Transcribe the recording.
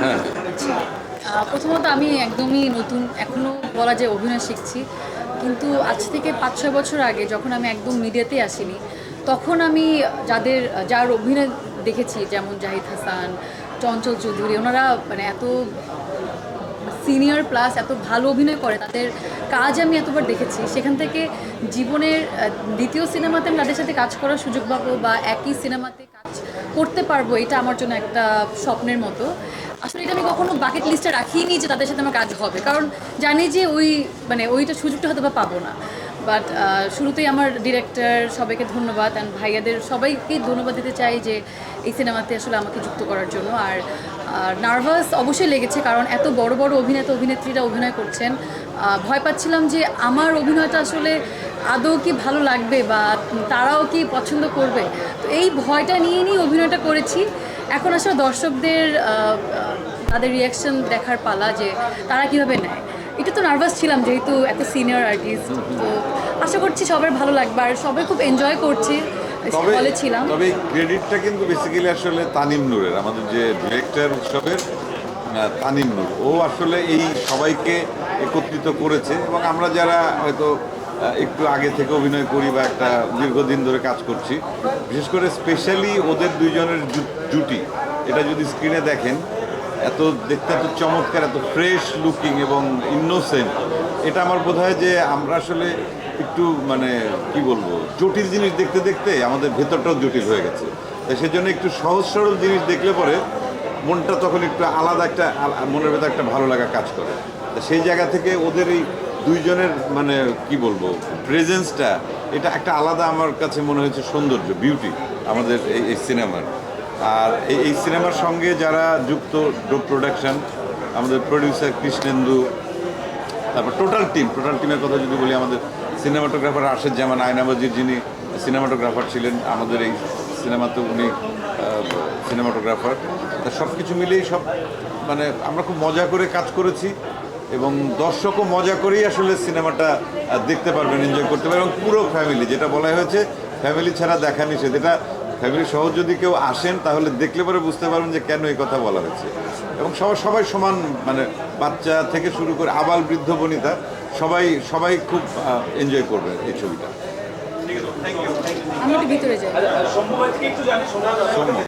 হ্যাঁ। প্রথমত আমি একদমই নতুন এখনও বলা যায় অভিনয় শিখছি। কিন্তু আজ থেকে পাঁচ, ছয় বছর আগে যখন আমি একদম মিডিয়াতে আসিনি, তখন আমি যাদের, যার অভিনয় দেখেছি, যেমন জাহিদ হাসান, চঞ্চল চৌধুরী, ওনারা মানে এত সিনিয়র প্লাস এত ভালো অভিনয় করে, তাদের কাজ আমি এতবার দেখেছি। সেখান থেকে জীবনের দ্বিতীয় সিনেমাতে আমি তাদের সাথে কাজ করার সুযোগ পাবো বা একই সিনেমাতে করতে পারব, এটা আমার জন্য একটা স্বপ্নের মতো। আসলে এটা আমি কখনো বাকেট লিস্টে রাখিনি যে তাদের সাথে আমার কাজ হবে। কারণ জানি যে ওই মানে ওইটা সুযোগটা হয়তো বা পাবো না। বাট শুরুতেই আমার ডিরেক্টর সবাইকে ধন্যবাদ অ্যান্ড ভাইয়াদের সবাইকে ধন্যবাদ দিতে চাই যে এই সিনেমাতে আসলে আমাকে যুক্ত করার জন্য। আর নার্ভাস অবশ্যই লেগেছে কারণ এত বড় বড় অভিনেতা, অভিনেত্রীরা অভিনয় করছেন। ভয় পাচ্ছিলাম যে আমার অভিনয়টা আসলে আদৌ কি ভালো লাগবে বা তারাও কি পছন্দ করবে? তো এই ভয়টা নিয়ে নিয়ে অভিনয়টা করেছি। এখন আসলে দর্শকদের তাদের রিয়াকশন দেখার পালা যে তারা কীভাবে নেয়। এটা তো নার্ভাস ছিলাম যেহেতু এত সিনিয়র আর্টিস্ট তো আশা করছি সবার ভালো লাগবে আর সবাই খুব এনজয় করছে। তবে ছিলাম। তবে ক্রেডিটটা কিন্তু বেসিক্যালি আসলে তানিম নূরের আমাদের যে ডিরেক্টর উৎসবের তানিম নূর। ও আসলে এই সবাইকে একত্রিত করেছে এবং আমরা যারা হয়তো একটু আগে থেকে অভিনয় করি বা একটা দীর্ঘদিন ধরে কাজ করছি। বিশেষ করে স্পেশালি ওদের দুইজনের জুটি। এটা যদি স্ক্রিনে দেখেন, এত দেখতে এত চমৎকার, এত ফ্রেশ লুকিং এবং ইনোসেন্ট এটা আমার বোধ হয় যে আমরা আসলে একটু মানে কি বলব, জটিল জিনিস দেখতে দেখতে আমাদের ভেতরটাও জটিল হয়ে গেছে। তাই সেজন্য একটু সহজ সরল জিনিস দেখলে পরে মনটা তখন একটু আলাদা একটা মনের ভেতর একটা ভালো লাগা কাজ করে। সেই জায়গা থেকে ওদের এই দুইজনের মানে কি বলব প্রেজেন্সটা এটা একটা আলাদা আমার কাছে মনে হয়েছে সৌন্দর্য বিউটি আমাদের এই এই সিনেমার আর এই এই সিনেমার সঙ্গে যারা যুক্ত ডোপ প্রোডাকশন আমাদের প্রডিউসার কৃষ্ণেন্দু, তারপর টোটাল টিম টোটাল টিমের কথা যদি বলি, আমাদের সিনেমাটোগ্রাফার আশেদ জামান, আয়নাবাজির যিনি সিনেমাটোগ্রাফার ছিলেন, আমাদের এই সিনেমাতে উনি সিনেমাটোগ্রাফার তা সব কিছু মিলেই সব মানে আমরা খুব মজা করে কাজ করেছি। এবং দর্শকও মজা করেই আসলে সিনেমাটা দেখতে পারবেন এনজয় করতে পারবেন এবং পুরো ফ্যামিলি যেটা বলা হয়েছে ফ্যামিলি ছাড়া দেখা নিষেধ। এটা ফ্যামিলি সহ যদি কেউ আসেন তাহলে দেখলে পরে বুঝতে পারবেন যে কেন এই কথা বলা হয়েছে। এবং সবাই সবাই সমান মানে বাচ্চা থেকে শুরু করে আবাল বৃদ্ধ বনিতা সবাই সবাই খুব এনজয় করবে এই ছবিটা।